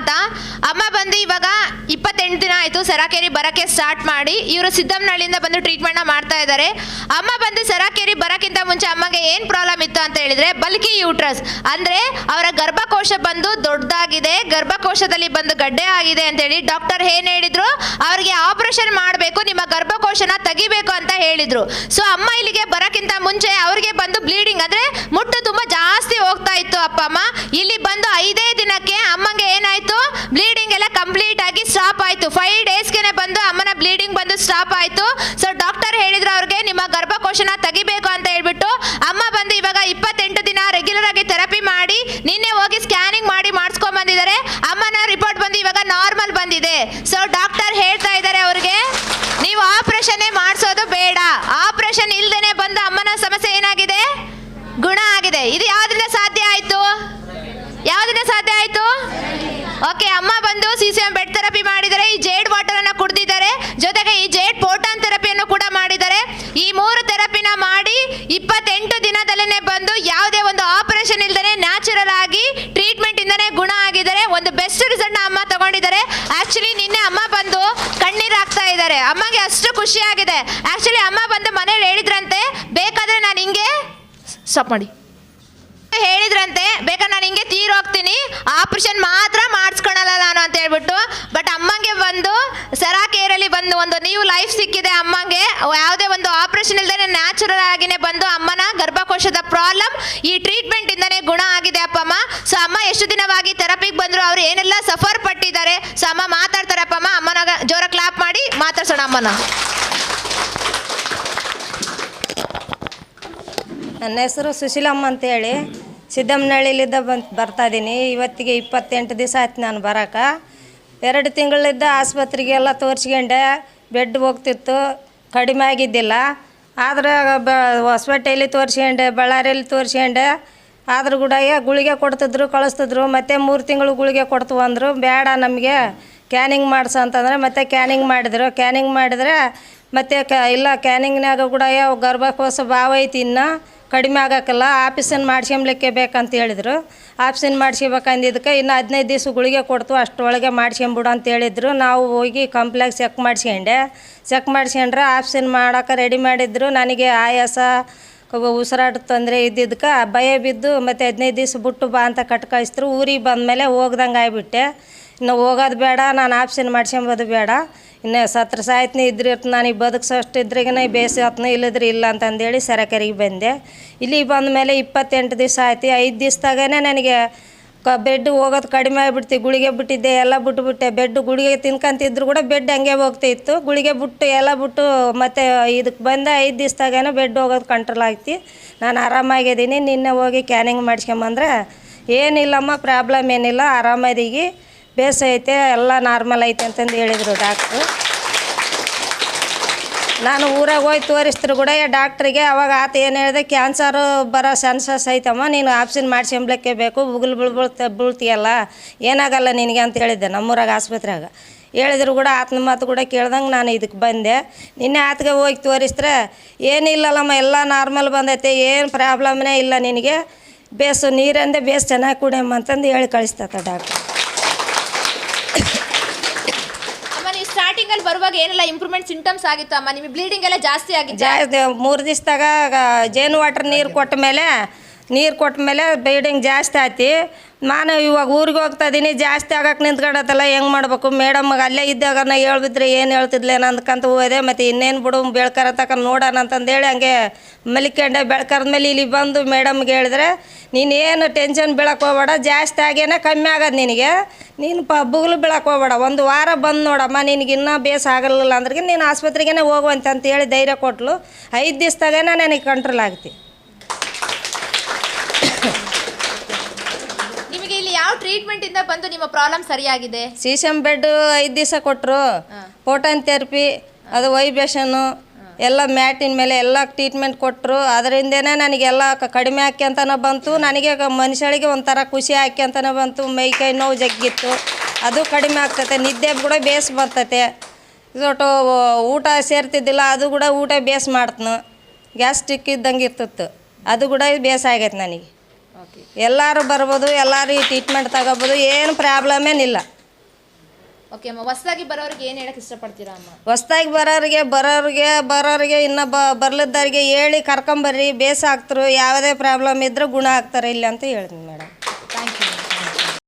ಅಂತ. ಅಮ್ಮ ಬಂದು ಇವಾಗ ಇಪ್ಪತ್ತೆಂಟು ದಿನ ಆಯಿತು ಸರಾಕೇರಿ ಬರೋಕ್ಕೆ ಸ್ಟಾರ್ಟ್ ಮಾಡಿ. ಇವರು ಸಿದ್ದಮ್ಮನಹಳ್ಳಿಯಿಂದ ಬಂದು ಟ್ರೀಟ್ಮೆಂಟ್ನ ಮಾಡ್ತಾ ಇದ್ದಾರೆ. ಅಮ್ಮ ಬಂದು ಸರಾಕೇರಿ ಬರೋಕ್ಕಿಂತ ಮುಂಚೆ ಅಮ್ಮಗೆ ಏನು ಪ್ರಾಬ್ಲಮ್ ಇತ್ತು ಅಂತ ಹೇಳಿದ್ರೆ ಬಲ್ಕಿ ಯೂಟ್ರಸ್ ಅಂದರೆ ಅವರ ಗರ್ಭಕೋಶ ಬಂದು ದೊಡ್ಡದಾಗಿದೆ. ಗರ್ಭಕೋಶದಲ್ಲಿ ಬಂದು ಗಡ್ಡೆ ಆಗಿದೆ ಅಂತೇಳಿ ಡಾಕ್ಟರ್ ಏನು ಹೇಳಿದರು? ಅವರಿಗೆ ಆಪರೇಷನ್ ಮಾಡಬೇಕು, ನಿಮ್ಮ ಗರ್ಭಕೋಶನ ತೆಗಿಬೇಕು ಅಂತ ಹೇಳಿದ್ರು. ಸೊ ಅಮ್ಮ ಇಲ್ಲಿಗೆ ಬರೋಕ್ಕಿಂತ ಮುಂಚೆ ಅವ್ರಿಗೆ ಬಂದು ಬ್ಲೀಡಿಂಗ್ ಅಂದರೆ ಮುಟ್ಟು ತುಂಬ ಜಾಸ್ತಿ ಹೋಗ್ತಾ ಇತ್ತು ಅಪ್ಪ, ಅಮ್ಮ. ಇಲ್ಲಿ ಬಂದು ಐದೇ ದಿನಕ್ಕೆ ಅಮ್ಮಂಗೆ ಏನಾಯ್ತು ಬ್ಲೀಡಿಂಗ್ ಎಲ್ಲ ಕಂಪ್ಲೀಟ್ ಆಗಿ ಸ್ಟಾಪ್ ಆಯ್ತು. ಫೈವ್ ಡೇಸ್ಗೆ ಬಂದು ಅಮ್ಮನ ಬ್ಲೀಡಿಂಗ್ ಬಂದು ಸ್ಟಾಪ್ ಆಯ್ತು. ಸೊ ಡಾಕ್ಟರ್ ಹೇಳಿದ್ರು ಅವ್ರಿಗೆ, ನಿಮ್ಮ ಗರ್ಭಕೋಶನ ತೆಗಿಬೇಕು ಅಂತ ಹೇಳ್ಬಿಟ್ಟು ಅಮ್ಮ ಬಂದು ಇವಾಗ ಇಪ್ಪತ್ತೆಂಟು ದಿನ ರೆಗ್ಯುಲರ್ ಆಗಿ ಥೆರಪಿ ಮಾಡಿ, ನಿನ್ನೆ ಹೋಗಿ ಸ್ಕ್ಯಾನಿಂಗ್ ಮಾಡಿ ಮಾಡಿಸ್ಕೊಂಡ್ ಬಂದಿದ್ದಾರೆ. ಅಮ್ಮನ ರಿಪೋರ್ಟ್ ಬಂದು ಇವಾಗ ನಾರ್ಮಲ್ ಬಂದಿದೆ. ಸೊ ಡಾಕ್ಟರ್ ಹೇಳ್ತಾ ಇದ್ದಾರೆ ಅವ್ರಿಗೆ, ನೀವು ಆಪರೇಷನ್ನೇ ಮಾಡಿಸೋದು ಬೇಡ. ಆಪರೇಷನ್ ಇಲ್ದೇನೆ ಬಂದು ಅಮ್ಮನ ಸಮಸ್ಯೆ ಏನಾಗಿದೆ? ಗುಣ ಆಗಿದೆ. ಇದು ಯಾವ್ದ್ರಿಂದ ಸಾಧ್ಯ ಆಯ್ತು? ಯಾವ್ದ್ರಿಂದ ಸಾಧ್ಯ ಆಯ್ತು? ಓಕೆ, ಅಮ್ಮ ಬಂದು C C M bed therapy ಮಾಡಿದರೆ, ಈ ಜೇಡ್ ವಾಟರ್ ಅನ್ನ ಕುಡಿದಿದ್ದಾರೆ. ಜೊತೆಗೆ ಈ ಜೇಡ್ ಪೋಟಾನ್ ಥೆರಪಿಯನ್ನು ಕೂಡ ಮಾಡಿದ್ದಾರೆ. ಈ ಮೂರು ಥೆರಪಿನ ಮಾಡಿ ಇಪ್ಪತ್ತೆಂಟು ದಿನದಲ್ಲೇ ಬಂದು ಯಾವುದೇ ಒಂದು ಆಪರೇಷನ್ ಇಲ್ಲದೆ ನ್ಯಾಚುರಲ್ ಆಗಿ ಟ್ರೀಟ್ಮೆಂಟ್ ಇಂದನೇ ಗುಣ ಆಗಿದ್ದಾರೆ. ಒಂದು ಬೆಸ್ಟ್ ರಿಸಲ್ಟ್ ಅಮ್ಮ ತಗೊಂಡಿದ್ದಾರೆ. ಆಕ್ಚುಲಿ ನಿನ್ನೆ ಅಮ್ಮ ಬಂದು ಕಣ್ಣೀರು ಹಾಕ್ತಾ ಇದ್ದಾರೆ. ಅಮ್ಮಗೆ ಅಷ್ಟು ಖುಷಿ ಆಗಿದೆ. ಆಕ್ಚುಲಿ ಅಮ್ಮ ಬಂದು ಮನೇಲಿ ಹೇಳಿದ್ರಂತೆ, ಬೇಕಾದ್ರೆ ನಾನು ಹಿಂಗೆ ಸ್ಟಾಪ್ ಮಾಡಿ. ಹೇಳಿದ್ರಂತೆ, ಬೇಕಾದ್ರೆ ನಾನು ಹಿಂಗೆ ತೀರೋಗ್ತೀನಿ ಆಪರೇಷನ್ ಮಾತ್ರ ಮಾಡಿಸ್ಕೊಳಲ್ಲ ನಾನು ಅಂತ ಹೇಳ್ಬಿಟ್ಟು ಬಟ್ ಅಮ್ಮಂಗೆ ಬಂದು ಸರಾಕೇರಲ್ಲಿ ಬಂದು ಒಂದು ನೀವು ಲೈಫ್ ಸಿಕ್ಕಿದೆ ಅಮ್ಮಂಗೆ, ಯಾವುದೇ ಒಂದು ಆಪರೇಷನ್ ಇಲ್ದೇ ನ್ಯಾಚುರಲ್ ಆಗಿನೇ ಬಂದು ಅಮ್ಮನ ಗರ್ಭಕೋಶದ ಪ್ರಾಬ್ಲಮ್ ಈ ಟ್ರೀಟ್ಮೆಂಟ್ ಇಂದನೇ ಗುಣ ಆಗಿದೆ ಅಪ್ಪ ಅಮ್ಮ ಸೊ ಅಮ್ಮ ಎಷ್ಟು ದಿನವಾಗಿ ಥೆರಪಿಗೆ ಬಂದ್ರು, ಅವ್ರು ಏನೆಲ್ಲ ಸಫರ್ ಪಟ್ಟಿದ್ದಾರೆ ಸೊ ಅಮ್ಮ ಮಾತಾಡ್ತಾರೆ, ಅಪ್ಪಮ್ಮ, ಅಮ್ಮನ ಜೋರ ಕ್ಲಾಪ್ ಮಾಡಿ ಮಾತಾಡ್ಸೋಣ ಅಮ್ಮನ. ನನ್ನ ಹೆಸರು ಸುಶೀಲಮ್ಮ ಅಂತೇಳಿ. ಸಿದ್ದಮ್ಮನಹಳ್ಳಿಲಿದ್ದ ಬಂದು, ಬರ್ತಾ ಇದ್ದೀನಿ ಇವತ್ತಿಗೆ ಇಪ್ಪತ್ತೆಂಟು ದಿವಸ ಆಯ್ತು ನಾನು ಬರೋಕೆ. ಎರಡು ತಿಂಗಳಿದ್ದ ಆಸ್ಪತ್ರೆಗೆಲ್ಲ ತೋರಿಸ್ಕೊಂಡೆ, ಬೆಡ್ ಹೋಗ್ತಿತ್ತು, ಕಡಿಮೆ ಆಗಿದ್ದಿಲ್ಲ. ಆದ್ರೆ ಬ, ಹೊಸಪೇಟೆಯಲ್ಲಿ ತೋರಿಸ್ಕೊಂಡೆ, ಬಳ್ಳಾರಿಯಲ್ಲಿ ತೋರಿಸ್ಕೊಂಡೆ. ಆದ್ರೂ ಕೂಡ ಗುಳಿಗೆ ಕೊಡ್ತಿದ್ರು, ಕಳಿಸ್ತಿದ್ರು, ಮತ್ತು ಮೂರು ತಿಂಗಳು ಗುಳಿಗೆ ಕೊಡ್ತು ಅಂದರು, ಬೇಡ ನಮಗೆ ಕ್ಯಾನಿಂಗ್ ಮಾಡ್ಸ ಅಂತಂದ್ರೆ ಮತ್ತೆ ಕ್ಯಾನಿಂಗ್ ಮಾಡಿದ್ರು. ಕ್ಯಾನಿಂಗ್ ಮಾಡಿದ್ರೆ ಮತ್ತೆ ಕ, ಇಲ್ಲ ಕ್ಯಾನಿಂಗ್ನಾಗ ಕೂಡ ಗರ್ಭಕೋಶ ಭಾವ ಐತಿ ಇನ್ನು. ಕಡಿಮೆ ಆಗಕ್ಕಲ್ಲ ಆಫೀಸನ್ನು ಮಾಡ್ಸ್ಕೊಂಬ್ಲಿಕ್ಕೆ ಬೇಕಂತ ಹೇಳಿದರು. ಆಫೀಸನ್ನು ಮಾಡ್ಸ್ಕೊಬೇಕಂದಿದ್ದಕ್ಕೆ ಇನ್ನು ಹದಿನೈದು ದಿವಸ ಗುಳಿಗೆ ಕೊಡ್ತು, ಅಷ್ಟರೊಳಗೆ ಮಾಡ್ಸ್ಕೊಂಬಿಡು ಅಂತ ಹೇಳಿದ್ರು. ನಾವು ಹೋಗಿ ಕಾಂಪ್ಲೆಕ್ಸ್ ಚೆಕ್ ಮಾಡಿಸ್ಕೊಂಡೆ ಚೆಕ್ ಮಾಡಿಸ್ಕೊಂಡ್ರೆ ಆಫೀಸನ್ನು ಮಾಡೋಕೆ ರೆಡಿ ಮಾಡಿದ್ರು. ನನಗೆ ಆಯಾಸ ಉಸಿರಾಟ ತೊಂದರೆ ಇದ್ದಿದ್ದಕ್ಕೆ ಭಯ ಬಿದ್ದು ಮತ್ತು ಹದಿನೈದು ದಿವ್ಸ ಬಿಟ್ಟು ಬಾ ಅಂತ ಕಟ್ ಕಳಿಸಿದ್ರು ಊರಿಗೆ ಬಂದಮೇಲೆ ಹೋಗ್ದಂಗೆ ಆಗಿಬಿಟ್ಟೆ. ಇನ್ನು ಹೋಗೋದು ಬೇಡ, ನಾನು ಆಪ್ಷನ್ ಮಾಡ್ಸ್ಕೊಂಬೋದು ಬೇಡ. ಇನ್ನು ಸತ್ರ ಸಾಯ್ತನೇ ಇದ್ರೆ ನನಗೆ ಬದುಕ್ಸೋಷ್ಟು ಇದ್ರಿಗೇ ಬೇಸಿ ಹೊತ್ನ ಇಲ್ಲದ್ರೆ ಇಲ್ಲ ಅಂತಂದೇಳಿ ಸರಕರಿಗೆ ಬಂದೆ. ಇಲ್ಲಿ ಬಂದ ಮೇಲೆ ಇಪ್ಪತ್ತೆಂಟು ದಿವಸ ಆಯ್ತು. ಐದು ದಿವ್ಸದಾಗೇ ನನಗೆ ಕ ಬೆಡ್ ಹೋಗೋದು ಕಡಿಮೆ ಆಗಿಬಿಡ್ತಿ. ಗುಳಿಗೆ ಬಿಟ್ಟಿದ್ದೆ, ಎಲ್ಲ ಬಿಟ್ಬಿಟ್ಟೆ. ಬೆಡ್ ಗುಳಿಗೆ ತಿನ್ಕಂತಿದ್ರು ಕೂಡ ಬೆಡ್ ಹಂಗೆ ಹೋಗ್ತಾಯಿತ್ತು ಗುಳಿಗೆ ಬಿಟ್ಟು, ಎಲ್ಲ ಬಿಟ್ಟು ಮತ್ತೆ ಇದಕ್ಕೆ ಬಂದ ಐದು ದಿವ್ಸದಾಗೇನೋ ಬೆಡ್ ಹೋಗೋದು ಕಂಟ್ರೋಲ್ ಆಗ್ತಿ. ನಾನು ಆರಾಮಾಗಿದ್ದೀನಿ. ನಿನ್ನೆ ಹೋಗಿ ಕ್ಯಾನಿಂಗ್ ಮಾಡಿಸ್ಕೊಂಬಂದ್ರೆ ಏನಿಲ್ಲಮ್ಮ ಪ್ರಾಬ್ಲಮ್ ಏನಿಲ್ಲ. ಆರಾಮದೀಗಿ. ಬೇಸ ಐತೆ, ಎಲ್ಲ ನಾರ್ಮಲ್ ಐತೆ ಅಂತಂದು ಹೇಳಿದರು ಡಾಕ್ಟ್ರು. ನಾನು ಊರಾಗ ಹೋಗಿ ತೋರಿಸಿದ್ರು ಕೂಡ ಡಾಕ್ಟ್ರಿಗೆ ಅವಾಗ ಆತ ಏನು ಹೇಳಿದೆ, ಕ್ಯಾನ್ಸರು ಬರೋ ಚಾನ್ಸಸ್ ಐತಮ್ಮ, ನೀನು ಆಪ್ಷನ್ ಮಾಡಿಸ್ಕೊಂಬ್ಲಿಕ್ಕೆ ಬೇಕು, ಬುಗುಲ್ ಬೀಳ್ ಬುಳ್ತ ಬೀಳ್ತೀಯಲ್ಲ, ಏನಾಗಲ್ಲ ನಿನಗೆ? ಅಂತ ಹೇಳಿದ್ದೆ ನಮ್ಮೂರಾಗ ಆಸ್ಪತ್ರೆಯಾಗ. ಹೇಳಿದ್ರು ಕೂಡ ಆತನ ಮಾತು ಕೂಡ ಕೇಳ್ದಂಗೆ ನಾನು ಇದಕ್ಕೆ ಬಂದೆ. ನಿನ್ನೆ ಆತಗೆ ಹೋಗಿ ತೋರಿಸಿದ್ರೆ, ಏನಿಲ್ಲಲ್ಲಮ್ಮ, ಎಲ್ಲ ನಾರ್ಮಲ್ ಬಂದೈತೆ, ಏನು ಪ್ರಾಬ್ಲಮ್ನೇ ಇಲ್ಲ ನಿನಗೆ, ಬೇಸು, ನೀರಂದೇ ಬೇಸ್ ಚೆನ್ನಾಗಿ ಕುಡಿಯಮ್ಮ ಅಂತಂದು ಹೇಳಿ ಕಳಿಸ್ತಾತ ಡಾಕ್ಟ್ರು. ಅಮ್ಮ, ನೀವು ಸ್ಟಾರ್ಟಿಂಗ್ ಅಲ್ಲಿ ಬರುವಾಗ ಏನೆಲ್ಲ ಇಂಪ್ರೂವ್ಮೆಂಟ್ ಸಿಂಟಮ್ಸ್ ಆಗಿತ್ತು ಅಮ್ಮ? ನಿಮಗೆ ಬ್ಲೀಡಿಂಗ್ ಎಲ್ಲ ಜಾಸ್ತಿ ಆಗಿತ್ತು? ಜಾಸ್ತಿ, ಮೂರು ದಿವ್ಸದಾಗ ಜೇನು ವಾಟರ್ ನೀರು ಕೊಟ್ಟ ಮೇಲೆ ನೀರು ಕೊಟ್ಟ ಮೇಲೆ ಬ್ಲೀಡಿಂಗ್ ಜಾಸ್ತಿ ಆಯ್ತಿ. ನಾನು ಇವಾಗ ಊರಿಗೆ ಹೋಗ್ತಾ ಇದ್ದೀನಿ ಜಾಸ್ತಿ ಆಗಕ್ಕೆ ನಿಂತ್ಕೊಂಡತ್ತಲ್ಲ, ಹೆಂಗೆ ಮಾಡಬೇಕು? ಮೇಡಮ್ಗೆ ಅಲ್ಲೇ ಇದ್ದಾಗ ನಾ ಹೇಳ್ಬಿದ್ರೆ ಏನು ಹೇಳ್ತಿದ್ಲೇನ ಅಂದ್ಕಂತ ಹೋದೆ, ಮತ್ತು ಇನ್ನೇನು ಬಿಡು, ಬೆಳ್ಕರ ತಕ ನೋಡೋಣ ಅಂತಂದೇಳಿ ಹಂಗೆ ಮಲಿಕೊಂಡೆ. ಬೆಳ್ಕರದ ಮೇಲೆ ಇಲ್ಲಿ ಬಂದು ಮೇಡಮ್ಗೆ ಹೇಳಿದ್ರೆ, ನೀನೇನು ಟೆನ್ಷನ್ ಬೀಳಕ್ಕೆ ಹೋಗ್ಬೇಡ, ಜಾಸ್ತಿ ಆಗೇನೆ ಕಮ್ಮಿ ಆಗೋದು ನಿನಗೆ. ನೀನು ಪ ಬುಗ್ಲು ಬೀಳಕ್ಕೆ ಹೋಗ್ಬೇಡ. ಒಂದು ವಾರ ಬಂದು ನೋಡಮ್ಮ, ನಿನಗೆ ಇನ್ನೂ ಬೇಸ ಆಗಲಿಲ್ಲ ಅಂದ್ರೆ ನೀನು ಆಸ್ಪತ್ರೆಗೇ ಹೋಗುವಂತೆ ಅಂತ ಹೇಳಿ ಧೈರ್ಯ ಕೊಟ್ಲು. ಐದು ದಿವ್ಸದಾಗೇನೆ ನನಗೆ ಕಂಟ್ರೋಲ್ ಆಗ್ತಿ ನಿಮಗೆ ಇಲ್ಲಿ ಯಾವ ಟ್ರೀಟ್ಮೆಂಟ್ ಇಂದ ಬಂದು ನಿಮ್ಮ ಪ್ರಾಬ್ಲಮ್ ಸರಿಯಾಗಿದೆ? ಸೀಸಮ್ ಬೆಡ್ ಐದು ದಿವಸ ಕೊಟ್ಟರು ಫೋಟೋನ್ ಥೆರಪಿ ಅದು ವೈಬ್ರೇಷನ್ನು ಎಲ್ಲ ಮ್ಯಾಟಿನ ಮೇಲೆ ಎಲ್ಲ ಟ್ರೀಟ್ಮೆಂಟ್ ಕೊಟ್ಟರು ಅದರಿಂದನೇ ನನಗೆಲ್ಲ ಕಡಿಮೆ ಅಂತ ಬಂತು. ನನಗೆ ಮನುಷ್ಯಳಿಗೆ ಒಂಥರ ಖುಷಿ ಆಕ್ಯಂತನ ಬಂತು. ಮೈ ಕೈ ನೋವು ಜಗ್ಗಿತ್ತು. ಅದು ಕಡಿಮೆ ಆಗ್ತೈತೆ. ನಿದ್ದೆ ಕೂಡ ಬೇಸ್ ಬರ್ತೈತೆ. ಇದೊಟ್ಟು ಊಟ ಸೇರ್ತಿದ್ದಿಲ್ಲ ಅದು ಕೂಡ ಊಟ ಬೇಸ್ ಮಾಡ್ತನು. ಗ್ಯಾಸ್ಟ್ರಿಕ್ ಇದ್ದಂಗೆ ಇರ್ತಿತ್ತು. ಅದು ಕೂಡ ಬೇಸ್ ಆಗೈತೆ ನನಗೆ. ಎಲ್ಲರೂ ಬರ್ಬೋದು ಎಲ್ಲರೂ ಈ ಟ್ರೀಟ್ಮೆಂಟ್ ತಗೋಬೋದು ಏನು ಪ್ರಾಬ್ಲಮ್ ಏನಿಲ್ಲ ಓಕೆ ಅಮ್ಮ ಹೊಸದಾಗಿ ಬರೋರಿಗೆ ಏನು ಹೇಳಕ್ಕೆ ಇಷ್ಟಪಡ್ತೀರಾ ಅಮ್ಮ? ಹೊಸ್ದಾಗಿ ಬರೋರಿಗೆ ಬರೋರಿಗೆ ಬರೋರಿಗೆ ಇನ್ನು ಬ ಬರ್ಲಿದ್ದವ್ರಿಗೆ ಹೇಳಿ ಕರ್ಕೊಂಬರ್ರಿ ಬೇಸ ಆಗ್ತರು ಯಾವುದೇ ಪ್ರಾಬ್ಲಮ್ ಇದ್ರೂ ಗುಣ ಆಗ್ತಾರೆ ಇಲ್ಲಿ ಅಂತ ಹೇಳಿದ್ನಿ